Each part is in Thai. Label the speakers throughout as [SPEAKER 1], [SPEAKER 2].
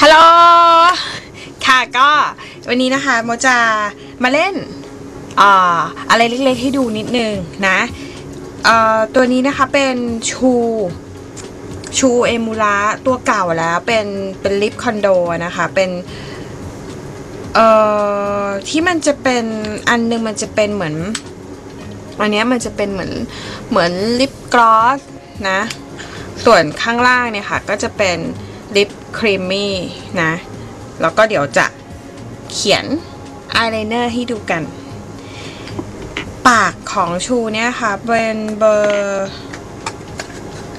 [SPEAKER 1] ฮัลโหล ค่ะก็วันนี้นะคะโมจะมาเล่นออะไรเล็กๆให้ดูนิดนึงนะตัวนี้นะคะเป็นชูชูเอมูระตัวเก่าแล้วเป็นเป็นลิปคอนโดนะคะ เป็นเอ่อที่มันจะเป็นอันหนึงมันจะเป็นเหมือน อันนี้มันจะเป็นเหมือนเหมือนลิปกลอสนะ ส่วนข้างล่างเนี่ยค่ะ ก็จะเป็นลิป ครีมมี่นะ แล้วก็เดี๋ยวจะเขียนอายไลเนอร์ให้ดูกัน ปากของชูเนี่ยค่ะเป็นเบอร์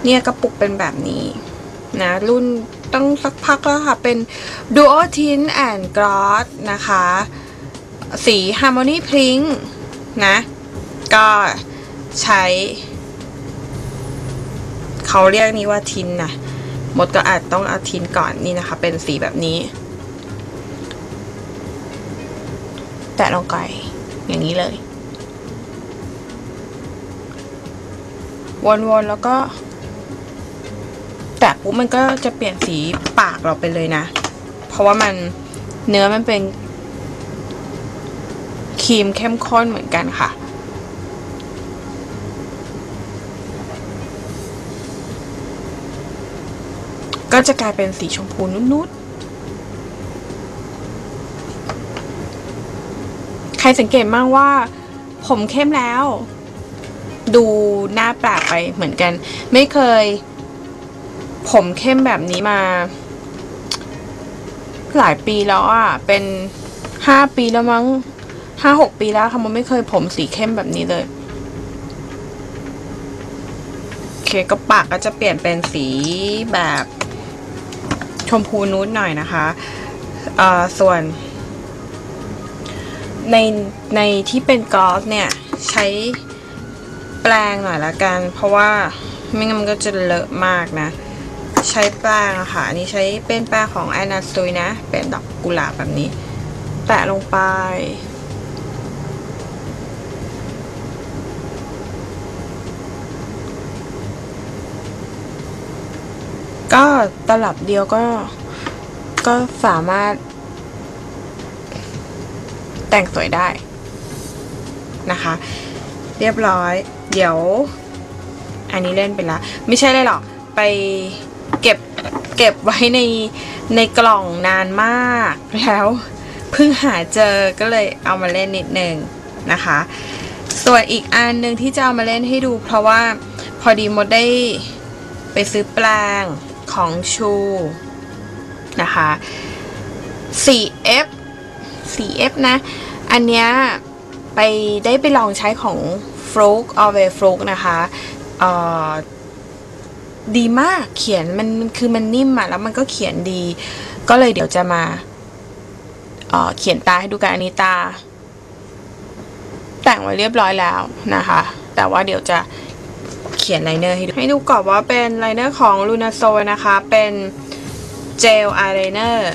[SPEAKER 1] เนี่ยกระปุกเป็นแบบนี้นะ รุ่นต้องสักพักแล้วค่ะ เป็น Duo Tint and Gloss นะคะ สี Harmony Pink นะ ก็ใช้ เขาเรียกนี้ว่าทินนะ มดก็อาจต้องเอาทินก่อนนี่นะคะ เป็นสีแบบนี้ แตะลงไปอย่างนี้เลย วนๆแล้วก็ แตะปุ๊บมันก็จะเปลี่ยนสีปากเราไปเลยนะ เพราะว่ามันเนื้อมันเป็นครีมเข้มข้นเหมือนกันค่ะ ก็จะกลายเป็นสีชมพูนุ่ดๆใครสังเกตมากว่า ผมเข้มแล้ว ดูหน้าแปลกไปเหมือนกัน ไม่เคย ผมเข้มแบบนี้มา หลายปีแล้วอะ เป็นห้าปีแล้วมั้งห้าหกปีแล้วค่ะมันไม่เคยผมสีเข้มแบบนี้เลยโอเคก็ปากก็จะเปลี่ยนเป็นสีแบบ ชมพูนูดหน่อยนะคะส่วนในในที่เป็นกอล์ฟเนี่ยใช้แปรงหน่อยละกัน เพราะว่าไม่งั้นมันก็จะเลอะมากนะ ใช้แปรงอะค่ะอันนี้ใช้เป็นแปรงของแอนนาซุยนะ เป็นดอกกุหลาบแบบนี้ แปะลงไป ก็ตลับเดียวก็ก็สามารถ แต่งสวยได้นะคะ เรียบร้อย เดี๋ยว อันนี้เล่นไปละ ไม่ใช่เลยหรอก ไปเก็บเก็บไว้ในในกล่องนานมากแล้วเพิ่งหาเจอก็เลยเอามาเล่นนิดนึงนะคะ ส่วนอีกอันหนึ่งที่จะเอามาเล่นให้ดู เพราะว่าพอดีมดได้ไปซื้อแปลง ของชูนะคะ 4F 4F นะ อันเนี้ยไปได้ไปลองใช้ของฟลุกออเวฟลุกนะคะดีมากเขียนมันคือมันนิ่มอะแล้วมันก็เขียนดี ก็เลยเดี๋ยวจะมาเเขียนตาให้ดูกันอันนี้ตา แต่งไว้เรียบร้อยแล้วนะคะ แต่ว่าเดี๋ยวจะ ขียนไลเนอร์ให้ดูให้ดูก่อนว่าเป็นไลเนอร์ของ l u n a s o นะคะ เป็นเจลอายไลเนอร์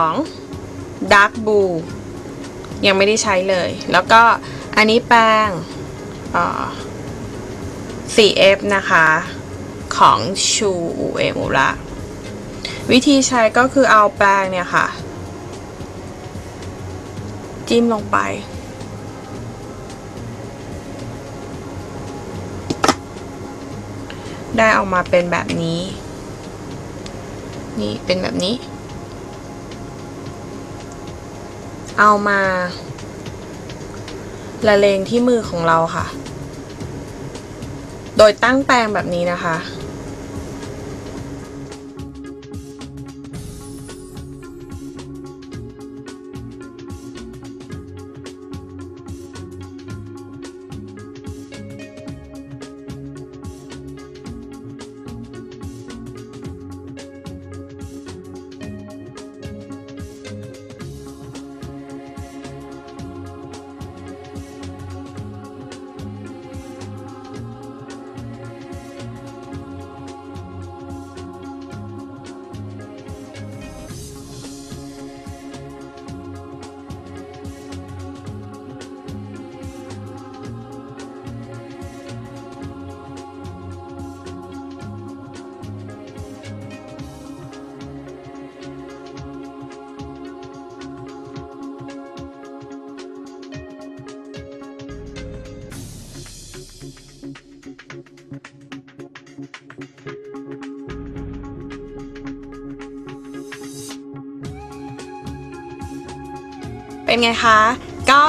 [SPEAKER 1] 402 Dark Blue ยังไม่ได้ใช้เลย แล้วก็อันนี้แป้งเอ่อ 4F นะคะ ของชูเอมูระวิธีใช้ก็คือเอาแป้งเนี่ยค่ะ จิ้มลงไป ได้ออกมาเป็นแบบนี้ นี่เป็นแบบนี้ เอามาละเลงที่มือของเราค่ะ โดยตั้งแปรงแบบนี้นะคะ เป็นไงคะ ก็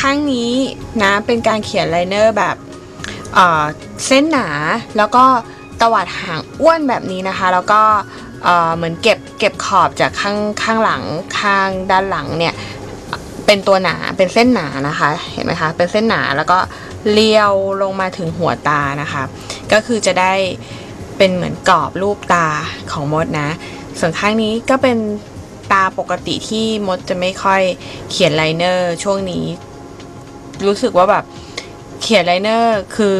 [SPEAKER 1] ข้างนี้นะเป็นการเขียนไลเนอร์แบบเเส้นหนาแล้วก็ตวัดหางอ้วนแบบนี้นะคะ แล้วก็เหมือนเก็บเก็บขอบจากข้างข้างหลังข้างด้านหลังเนี่ยเป็นตัวหนาเป็นเส้นหนานะคะ เห็นไหมคะ เป็นเส้นหนาแล้วก็ เลี้ยวลงมาถึงหัวตานะคะ ก็คือจะได้เป็นเหมือนกรอบรูปตาของมดนะ ส่วนข้างนี้ก็เป็นตาปกติที่มดจะไม่ค่อยเขียนไลเนอร์ช่วงนี้ รู้สึกว่าแบบเขียนไลเนอร์คือ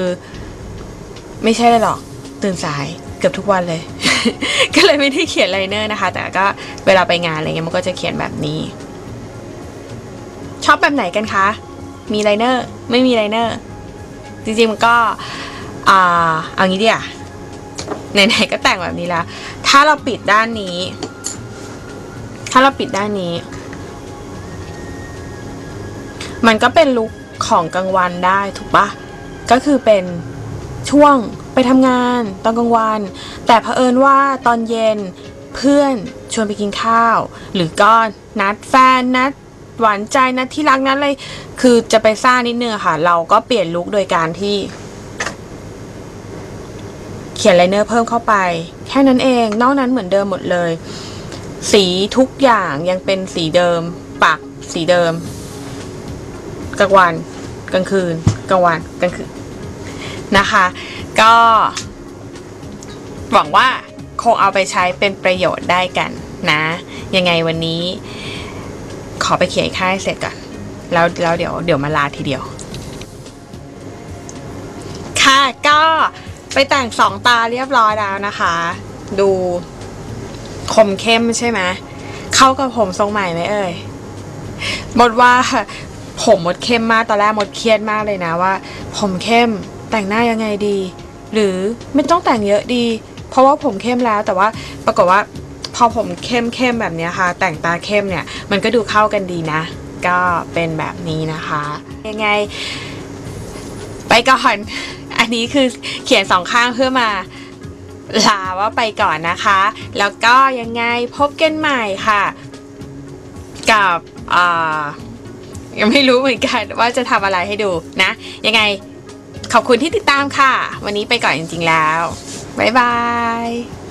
[SPEAKER 1] ไม่ใช่เลยหรอกตื่นสายเกือบทุกวันเลย ก็เลยไม่ได้เขียนไลเนอร์นะคะ แต่ก็เวลาไปงานอะไรเงี้ยมันก็จะเขียนแบบนี้ ชอบแบบไหนกันคะ มีไลเนอร์ ไม่มีไลเนอร์ จริงๆมันก็อ่าเอางี้ดีอะไหนๆก็แต่งแบบนี้แล้ว ถ้าเราปิดด้านนี้ ถ้าเราปิดด้านนี้ มันก็เป็นลุคของกลางวันได้ถูกปะก็คือเป็นช่วงไปทำงานตอนกลางวัน แต่เผอิญว่าตอนเย็นเพื่อนชวนไปกินข้าว หรือก็นัดแฟนนัด หวานใจนัดที่รักนัดอะไรคือจะไปซ่านิดนึงค่ะ เราก็เปลี่ยนลุคโดยการที่ เขียนไลเนอร์เพิ่มเข้าไป แค่นั้นเอง นอกนั้นเหมือนเดิมหมดเลย สีทุกอย่างยังเป็นสีเดิม ปากสีเดิมกลางวันกลางคืนกลางวันกลางคืนนะคะ ก็หวังว่าคงเอาไปใช้เป็นประโยชน์ได้กันนะ ยังไงวันนี้ ขอไปเขียนค่ายเสร็จก่อน แล้วแล้วเดี๋ยวเดี๋ยวมาลาทีเดียว ค่ะก็ไปแต่งสองตาเรียบร้อยแล้วนะคะ ดูคมเข้มใช่ไหมเข้ากับผมทรงใหม่ไหมเอ่ยหมดว่าผมมดเข้มมากตอนแรกมดเครียดมากเลยนะว่า ผมเข้มแต่งหน้ายังไงดี หรือไม่ต้องแต่งเยอะดี เพราะว่าผมเข้มแล้วแต่ว่าปรากฏว่า อผมเข้มเข้มแบบนี้ค่ะ แต่งตาเข้มเนี่ย มันก็ดูเข้ากันดีนะ ก็เป็นแบบนี้นะคะ ยังไง ไปก่อน อันนี้คือเขียนสองข้างเพื่อมาลาว่าไปก่อนนะคะ แล้วก็ยังไงพบกันใหม่ค่ะ กับยังไม่รู้เหมือนกันว่าจะทำอะไรให้ดูนะ ยังไงขอบคุณที่ติดตามค่ะ วันนี้ไปก่อนจริงๆแล้ว บ๊ายบาย